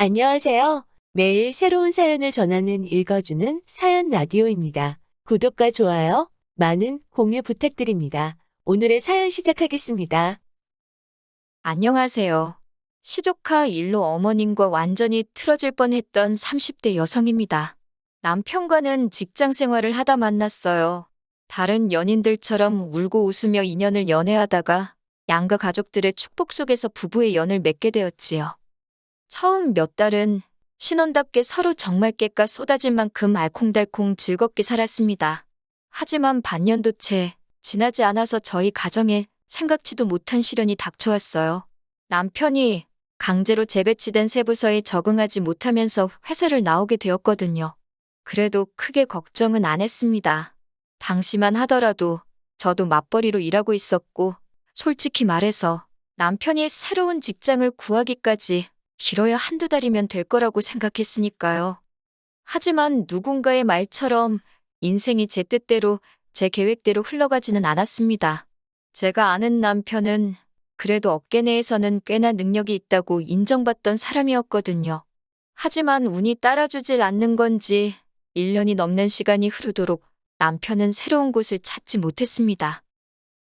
안녕하세요. 매일 새로운 사연을 전하는 읽어주는 사연 라디오입니다. 구독과 좋아요, 많은 공유 부탁드립니다. 오늘의 사연 시작하겠습니다. 안녕하세요. 시조카 일로 어머님과 완전히 틀어질 뻔했던 30대 여성입니다. 남편과는 직장 생활을 하다 만났어요. 다른 연인들처럼 울고 웃으며 인연을 연애하다가 양가 가족들의 축복 속에서 부부의 연을 맺게 되었지요. 처음 몇 달은 신혼답게 서로 정말 깨까 쏟아질 만큼 알콩달콩 즐겁게 살았습니다. 하지만 반년도 채 지나지 않아서 저희 가정에 생각지도 못한 시련이 닥쳐왔어요. 남편이 강제로 재배치된 세부서에 적응하지 못하면서 회사를 나오게 되었거든요. 그래도 크게 걱정은 안 했습니다. 당시만 하더라도 저도 맞벌이로 일하고 있었고, 솔직히 말해서 남편이 새로운 직장을 구하기까지 길어야 한두 달이면 될 거라고 생각했으니까요. 하지만 누군가의 말처럼 인생이 제 뜻대로 제 계획대로 흘러가지는 않았습니다. 제가 아는 남편은 그래도 업계 내에서는 꽤나 능력이 있다고 인정받던 사람이었거든요. 하지만 운이 따라주질 않는 건지 1년이 넘는 시간이 흐르도록 남편은 새로운 곳을 찾지 못했습니다.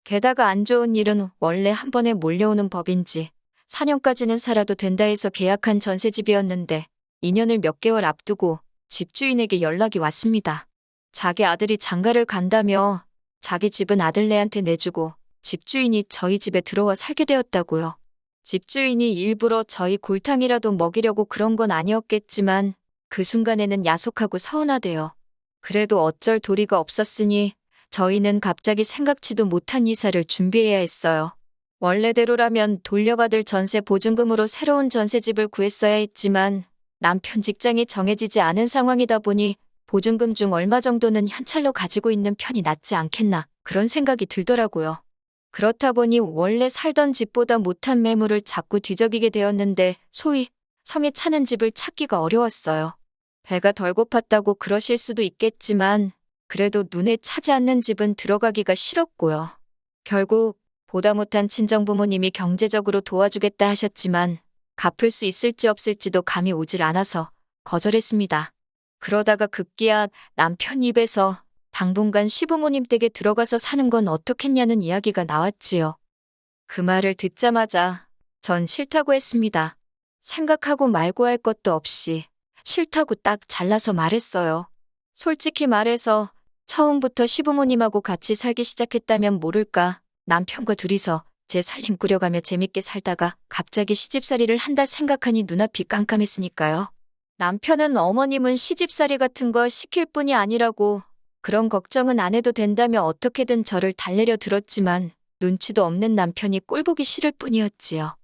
게다가 안 좋은 일은 원래 한 번에 몰려오는 법인지 4년까지는 살아도 된다 해서 계약한 전세집이었는데 2년을 몇 개월 앞두고 집주인에게 연락이 왔습니다. 자기 아들이 장가를 간다며 자기 집은 아들네한테 내주고 집주인이 저희 집에 들어와 살게 되었다고요. 집주인이 일부러 저희 골탕이라도 먹이려고 그런 건 아니었겠지만 그 순간에는 야속하고 서운하대요. 그래도 어쩔 도리가 없었으니 저희는 갑자기 생각지도 못한 이사를 준비해야 했어요. 원래대로라면 돌려받을 전세 보증금으로 새로운 전세집을 구했어야 했지만 남편 직장이 정해지지 않은 상황이다 보니 보증금 중 얼마 정도는 현찰로 가지고 있는 편이 낫지 않겠나 그런 생각이 들더라고요. 그렇다 보니 원래 살던 집보다 못한 매물을 자꾸 뒤적이게 되었는데 소위 성에 차는 집을 찾기가 어려웠어요. 배가 덜 고팠다고 그러실 수도 있겠지만 그래도 눈에 차지 않는 집은 들어가기가 싫었고요. 결국 보다 못한 친정부모님이 경제적으로 도와주겠다 하셨지만 갚을 수 있을지 없을지도 감이 오질 않아서 거절했습니다. 그러다가 급기야 남편 입에서 당분간 시부모님 댁에 들어가서 사는 건 어떻겠냐는 이야기가 나왔지요. 그 말을 듣자마자 전 싫다고 했습니다. 생각하고 말고 할 것도 없이 싫다고 딱 잘라서 말했어요. 솔직히 말해서 처음부터 시부모님하고 같이 살기 시작했다면 모를까 남편과 둘이서 제 살림 꾸려가며 재밌게 살다가 갑자기 시집살이를 한다 생각하니 눈앞이 깜깜했으니까요. 남편은 어머님은 시집살이 같은 거 시킬 뿐이 아니라고 그런 걱정은 안 해도 된다며 어떻게든 저를 달래려 들었지만 눈치도 없는 남편이 꼴보기 싫을 뿐이었지요.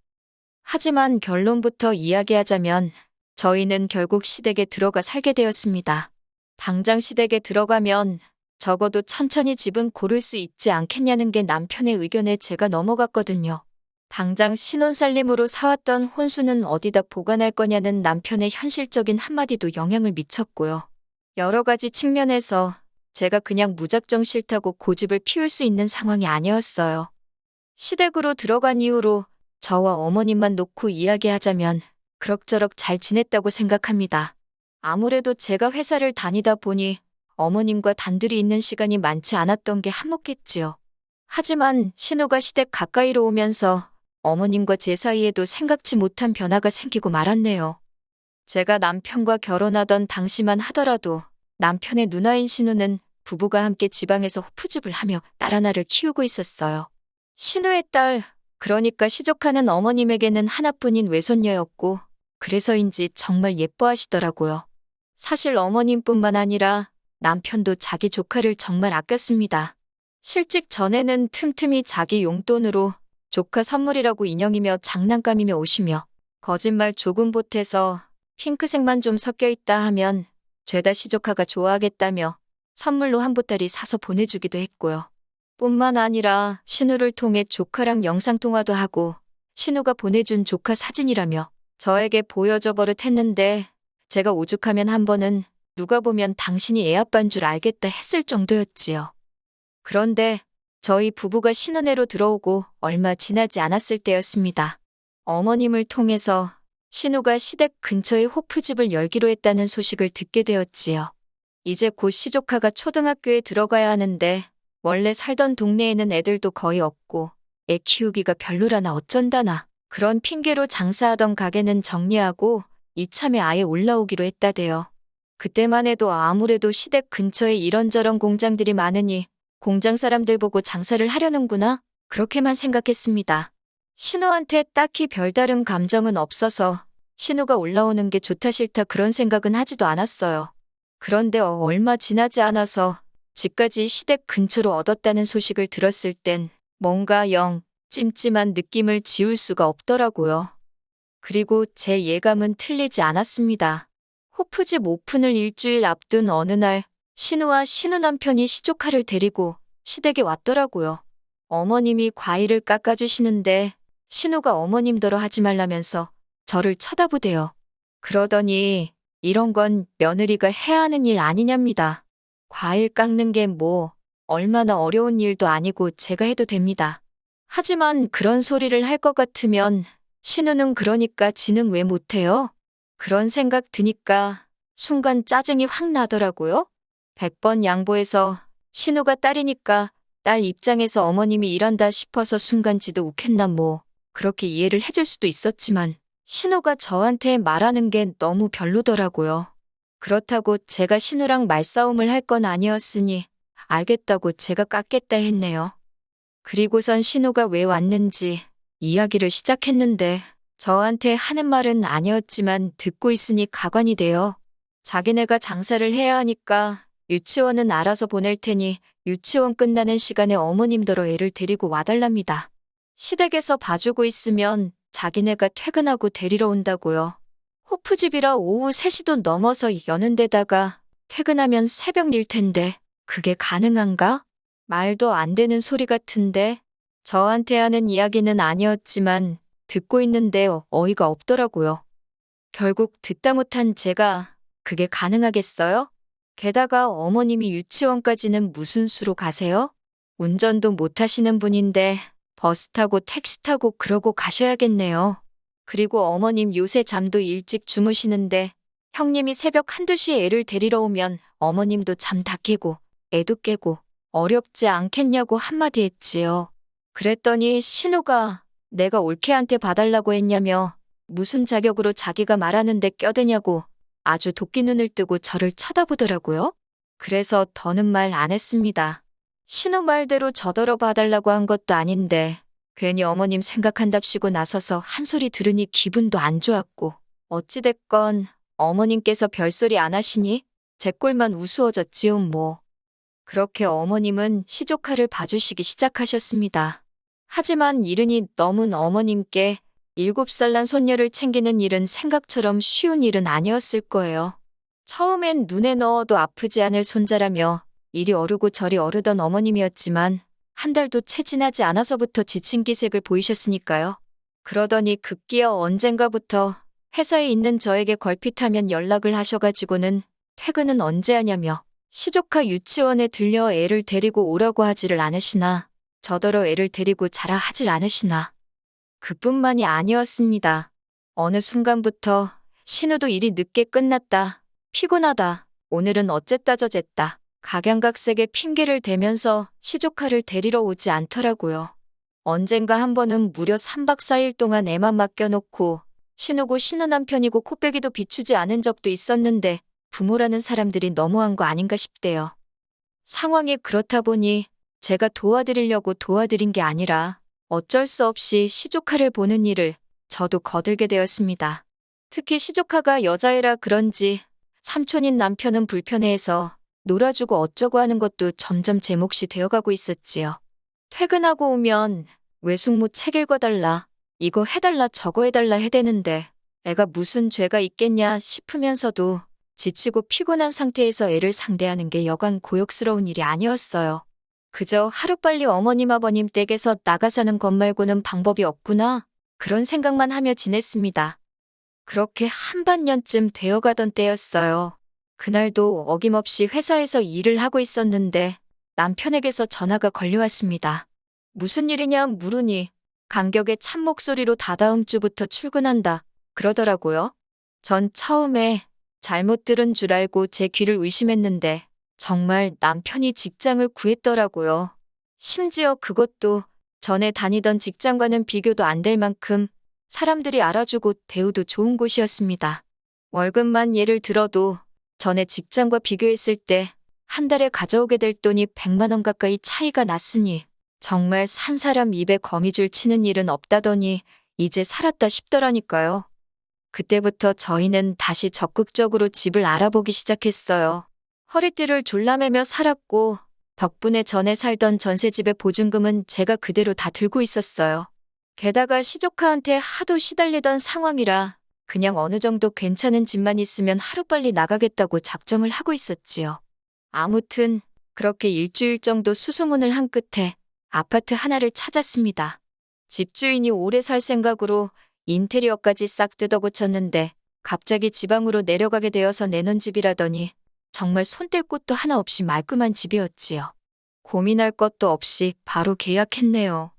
하지만 결론부터 이야기하자면 저희는 결국 시댁에 들어가 살게 되었습니다. 당장 시댁에 들어가면 적어도 천천히 집은 고를 수 있지 않겠냐는 게 남편의 의견에 제가 넘어갔거든요. 당장 신혼살림으로 사왔던 혼수는 어디다 보관할 거냐는 남편의 현실적인 한마디도 영향을 미쳤고요. 여러 가지 측면에서 제가 그냥 무작정 싫다고 고집을 피울 수 있는 상황이 아니었어요. 시댁으로 들어간 이후로 저와 어머님만 놓고 이야기하자면 그럭저럭 잘 지냈다고 생각합니다. 아무래도 제가 회사를 다니다 보니 어머님과 단둘이 있는 시간이 많지 않았던 게 한몫했지요. 하지만 신우가 시댁 가까이로 오면서 어머님과 제 사이에도 생각지 못한 변화가 생기고 말았네요. 제가 남편과 결혼하던 당시만 하더라도 남편의 누나인 신우는 부부가 함께 지방에서 호프집을 하며 딸 하나를 키우고 있었어요. 신우의 딸, 그러니까 시족하는 어머님에게는 하나뿐인 외손녀였고, 그래서인지 정말 예뻐하시더라고요. 사실 어머님뿐만 아니라 남편도 자기 조카를 정말 아꼈습니다. 실직 전에는 틈틈이 자기 용돈으로 조카 선물이라고 인형이며 장난감이며 오시며 거짓말 조금 보태서 핑크색만 좀 섞여 있다 하면 죄다 시조카가 좋아하겠다며 선물로 한 보따리 사서 보내주기도 했고요. 뿐만 아니라 신우를 통해 조카랑 영상통화도 하고 신우가 보내준 조카 사진이라며 저에게 보여줘 버릇했는데 제가 오죽하면 한 번은 누가 보면 당신이 애 아빠인 줄 알겠다 했을 정도였지요. 그런데 저희 부부가 신혼회로 들어오고 얼마 지나지 않았을 때였습니다. 어머님을 통해서 신우가 시댁 근처에 호프집을 열기로 했다는 소식을 듣게 되었지요. 이제 곧 시조카가 초등학교에 들어가야 하는데 원래 살던 동네에는 애들도 거의 없고 애 키우기가 별로라나 어쩐다나 그런 핑계로 장사하던 가게는 정리하고 이참에 아예 올라오기로 했다대요. 그때만 해도 아무래도 시댁 근처에 이런저런 공장들이 많으니 공장 사람들 보고 장사를 하려는구나 그렇게만 생각했습니다. 신우한테 딱히 별다른 감정은 없어서 신우가 올라오는 게 좋다 싫다 그런 생각은 하지도 않았어요. 그런데 어- 얼마 지나지 않아서 집까지 시댁 근처로 얻었다는 소식을 들었을 땐 뭔가 영 찜찜한 느낌을 지울 수가 없더라고요. 그리고 제 예감은 틀리지 않았습니다. 호프집 오픈을 일주일 앞둔 어느 날 신우와 신우 남편이 시조카를 데리고 시댁에 왔더라고요. 어머님이 과일을 깎아주시는데 신우가 어머님더러 하지 말라면서 저를 쳐다보대요. 그러더니 이런 건 며느리가 해야 하는 일 아니냐입니다. 과일 깎는 게 뭐 얼마나 어려운 일도 아니고 제가 해도 됩니다. 하지만 그런 소리를 할 것 같으면 신우는 그러니까 지는 왜 못해요? 그런 생각 드니까 순간 짜증이 확 나더라고요. 100번 양보해서 신우가 딸이니까 딸 입장에서 어머님이 일한다 싶어서 순간 지도 욱했나 뭐 그렇게 이해를 해줄 수도 있었지만 신우가 저한테 말하는 게 너무 별로더라고요. 그렇다고 제가 신우랑 말싸움을 할 건 아니었으니 알겠다고 제가 깎겠다 했네요. 그리고선 신우가 왜 왔는지 이야기를 시작했는데 저한테 하는 말은 아니었지만 듣고 있으니 가관이 돼요. 자기네가 장사를 해야 하니까 유치원은 알아서 보낼 테니 유치원 끝나는 시간에 어머님더러 애를 데리고 와달랍니다. 시댁에서 봐주고 있으면 자기네가 퇴근하고 데리러 온다고요. 호프집이라 오후 3시도 넘어서 여는 데다가 퇴근하면 새벽 일 텐데 그게 가능한가? 말도 안 되는 소리 같은데 저한테 하는 이야기는 아니었지만 듣고 있는데 어이가 없더라고요. 결국 듣다 못한 제가 그게 가능하겠어요? 게다가 어머님이 유치원까지는 무슨 수로 가세요? 운전도 못 하시는 분인데 버스 타고 택시 타고 그러고 가셔야겠네요. 그리고 어머님 요새 잠도 일찍 주무시는데 형님이 새벽 한두 시에 애를 데리러 오면 어머님도 잠 다 깨고 애도 깨고 어렵지 않겠냐고 한마디 했지요. 그랬더니 신우가 내가 올케한테 봐달라고 했냐며 무슨 자격으로 자기가 말하는데 껴드냐고 아주 도끼 눈을 뜨고 저를 쳐다보더라고요. 그래서 더는 말 안 했습니다. 신우 말대로 저더러 봐달라고 한 것도 아닌데 괜히 어머님 생각한답시고 나서서 한 소리 들으니 기분도 안 좋았고 어찌됐건 어머님께서 별소리 안 하시니 제 꼴만 우스워졌지요 뭐. 그렇게 어머님은 시조카를 봐주시기 시작하셨습니다. 하지만 이른이 넘은 어머님께 일곱 살 난 손녀를 챙기는 일은 생각처럼 쉬운 일은 아니었을 거예요. 처음엔 눈에 넣어도 아프지 않을 손자라며 이리 어르고 저리 어르던 어머님이었지만 한 달도 채 지나지 않아서부터 지친 기색을 보이셨으니까요. 그러더니 급기야 언젠가부터 회사에 있는 저에게 걸핏하면 연락을 하셔가지고는 퇴근은 언제 하냐며 시조카 유치원에 들려 애를 데리고 오라고 하지를 않으시나 저더러 애를 데리고 자라 하질 않으시나 그뿐만이 아니었습니다. 어느 순간부터 신우도 일이 늦게 끝났다. 피곤하다. 오늘은 어쨌다 저쨌다. 각양각색의 핑계를 대면서 시조카를 데리러 오지 않더라고요. 언젠가 한 번은 무려 3박 4일 동안 애만 맡겨놓고 신우고 신우 남편이고 코빼기도 비추지 않은 적도 있었는데 부모라는 사람들이 너무한 거 아닌가 싶대요. 상황이 그렇다 보니 제가 도와드리려고 도와드린 게 아니라 어쩔 수 없이 시조카를 보는 일을 저도 거들게 되었습니다. 특히 시조카가 여자애라 그런지 삼촌인 남편은 불편해해서 놀아주고 어쩌고 하는 것도 점점 제 몫이 되어가고 있었지요. 퇴근하고 오면 외숙모 책 읽어달라, 이거 해달라 저거 해달라 해대는데 애가 무슨 죄가 있겠냐 싶으면서도 지치고 피곤한 상태에서 애를 상대하는 게 여간 고역스러운 일이 아니었어요. 그저 하루빨리 어머님 아버님 댁에서 나가 사는 것 말고는 방법이 없구나. 그런 생각만 하며 지냈습니다. 그렇게 한반년쯤 되어가던 때였어요. 그날도 어김없이 회사에서 일을 하고 있었는데 남편에게서 전화가 걸려왔습니다. 무슨 일이냐 물으니 감격의 찬 목소리로 다다음 주부터 출근한다. 그러더라고요. 전 처음에 잘못 들은 줄 알고 제 귀를 의심했는데 정말 남편이 직장을 구했더라고요. 심지어 그것도 전에 다니던 직장과는 비교도 안 될 만큼 사람들이 알아주고 대우도 좋은 곳이었습니다. 월급만 예를 들어도 전에 직장과 비교했을 때 한 달에 가져오게 될 돈이 100만 원 가까이 차이가 났으니 정말 산 사람 입에 거미줄 치는 일은 없다더니 이제 살았다 싶더라니까요. 그때부터 저희는 다시 적극적으로 집을 알아보기 시작했어요. 허리띠를 졸라매며 살았고 덕분에 전에 살던 전세집의 보증금은 제가 그대로 다 들고 있었어요. 게다가 시조카한테 하도 시달리던 상황이라 그냥 어느 정도 괜찮은 집만 있으면 하루빨리 나가겠다고 작정을 하고 있었지요. 아무튼 그렇게 일주일 정도 수소문을 한 끝에 아파트 하나를 찾았습니다. 집주인이 오래 살 생각으로 인테리어까지 싹 뜯어고쳤는데 갑자기 지방으로 내려가게 되어서 내놓은 집이라더니 정말 손댈 곳도 하나 없이 말끔한 집이었지요. 고민할 것도 없이 바로 계약했네요.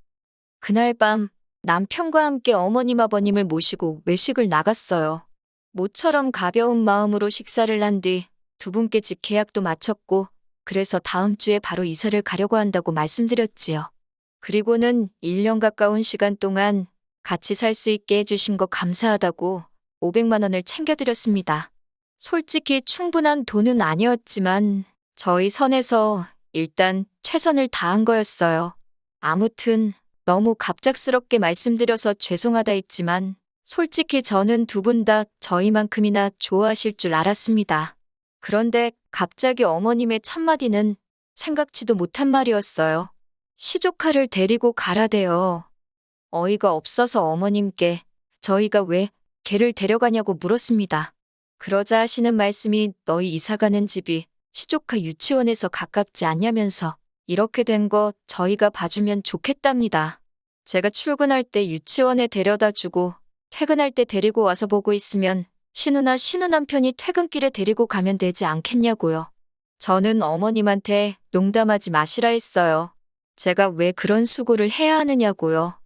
그날 밤 남편과 함께 어머님 아버님을 모시고 외식을 나갔어요. 모처럼 가벼운 마음으로 식사를 한 뒤 두 분께 집 계약도 마쳤고 그래서 다음 주에 바로 이사를 가려고 한다고 말씀드렸지요. 그리고는 1년 가까운 시간 동안 같이 살 수 있게 해주신 거 감사하다고 500만 원을 챙겨드렸습니다. 솔직히 충분한 돈은 아니었지만 저희 선에서 일단 최선을 다한 거였어요. 아무튼 너무 갑작스럽게 말씀드려서 죄송하다 했지만 솔직히 저는 두 분 다 저희만큼이나 좋아하실 줄 알았습니다. 그런데 갑자기 어머님의 첫마디는 생각지도 못한 말이었어요. 시조카를 데리고 가라대요. 어이가 없어서 어머님께 저희가 왜 걔를 데려가냐고 물었습니다. 그러자 하시는 말씀이 너희 이사가는 집이 시조카 유치원에서 가깝지 않냐면서 이렇게 된 거 저희가 봐주면 좋겠답니다. 제가 출근할 때 유치원에 데려다 주고 퇴근할 때 데리고 와서 보고 있으면 신우나 신우 남편이 퇴근길에 데리고 가면 되지 않겠냐고요. 저는 어머님한테 농담하지 마시라 했어요. 제가 왜 그런 수고를 해야 하느냐고요.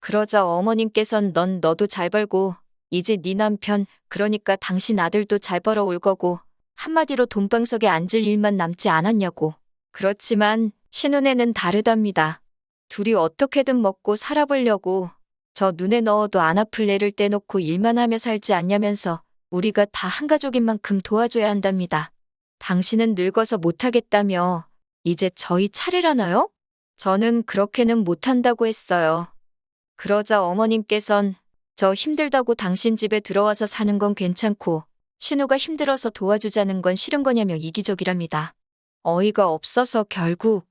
그러자 어머님께선 넌 너도 잘 벌고 이제 네 남편 그러니까 당신 아들도 잘 벌어올 거고 한마디로 돈방석에 앉을 일만 남지 않았냐고. 그렇지만 신혼에는 다르답니다. 둘이 어떻게든 먹고 살아보려고 저 눈에 넣어도 안 아플 애를 떼놓고 일만 하며 살지 않냐면서 우리가 다 한 가족인 만큼 도와줘야 한답니다. 당신은 늙어서 못하겠다며 이제 저희 차례라나요? 저는 그렇게는 못한다고 했어요. 그러자 어머님께선 저 힘들다고 당신 집에 들어와서 사는 건 괜찮고 신우가 힘들어서 도와주자는 건 싫은 거냐며 이기적이랍니다. 어이가 없어서 결국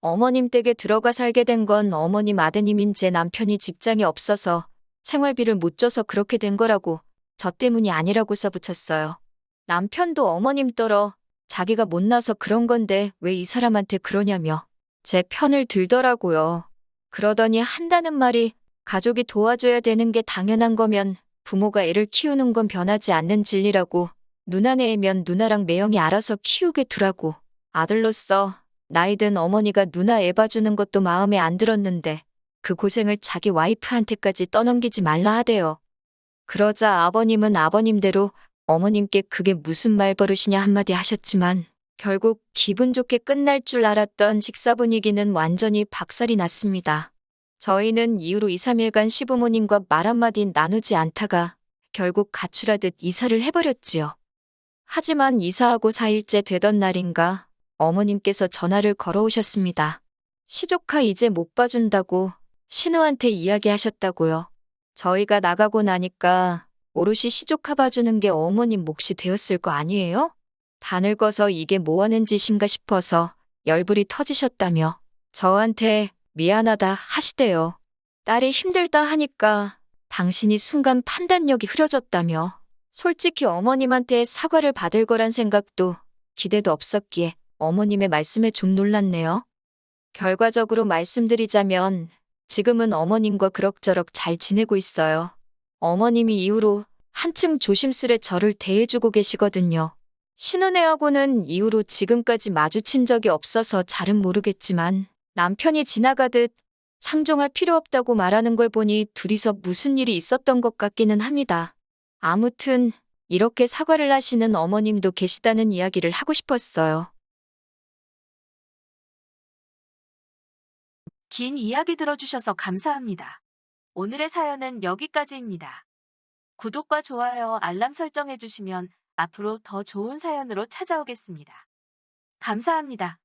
어머님 댁에 들어가 살게 된 건 어머님 아드님인 제 남편이 직장이 없어서 생활비를 못 줘서 그렇게 된 거라고 저 때문이 아니라고 써붙였어요. 남편도 어머님 떨어 자기가 못나서 그런 건데 왜 이 사람한테 그러냐며 제 편을 들더라고요. 그러더니 한다는 말이 가족이 도와줘야 되는 게 당연한 거면 부모가 애를 키우는 건 변하지 않는 진리라고 누나네 애면 누나랑 매형이 알아서 키우게 두라고 아들로서 나이든 어머니가 누나 애 봐주는 것도 마음에 안 들었는데 그 고생을 자기 와이프한테까지 떠넘기지 말라 하대요. 그러자 아버님은 아버님대로 어머님께 그게 무슨 말버릇이냐 한마디 하셨지만 결국 기분 좋게 끝날 줄 알았던 식사 분위기는 완전히 박살이 났습니다. 저희는 이후로 2, 3일간 시부모님과 말 한마디 나누지 않다가 결국 가출하듯 이사를 해버렸지요. 하지만 이사하고 4일째 되던 날인가 어머님께서 전화를 걸어오셨습니다. 시조카 이제 못 봐준다고 신우한테 이야기하셨다고요. 저희가 나가고 나니까 오롯이 시조카 봐주는 게 어머님 몫이 되었을 거 아니에요? 다 늙어서 이게 뭐 하는 짓인가 싶어서 열불이 터지셨다며 저한테 미안하다 하시대요. 딸이 힘들다 하니까 당신이 순간 판단력이 흐려졌다며 솔직히 어머님한테 사과를 받을 거란 생각도 기대도 없었기에 어머님의 말씀에 좀 놀랐네요. 결과적으로 말씀드리자면 지금은 어머님과 그럭저럭 잘 지내고 있어요. 어머님이 이후로 한층 조심스레 저를 대해주고 계시거든요. 신혼애하고는 이후로 지금까지 마주친 적이 없어서 잘은 모르겠지만 남편이 지나가듯 상종할 필요 없다고 말하는 걸 보니 둘이서 무슨 일이 있었던 것 같기는 합니다. 아무튼 이렇게 사과를 하시는 어머님도 계시다는 이야기를 하고 싶었어요. 긴 이야기 들어주셔서 감사합니다. 오늘의 사연은 여기까지입니다. 구독과 좋아요, 알람 설정해주시면 앞으로 더 좋은 사연으로 찾아오겠습니다. 감사합니다.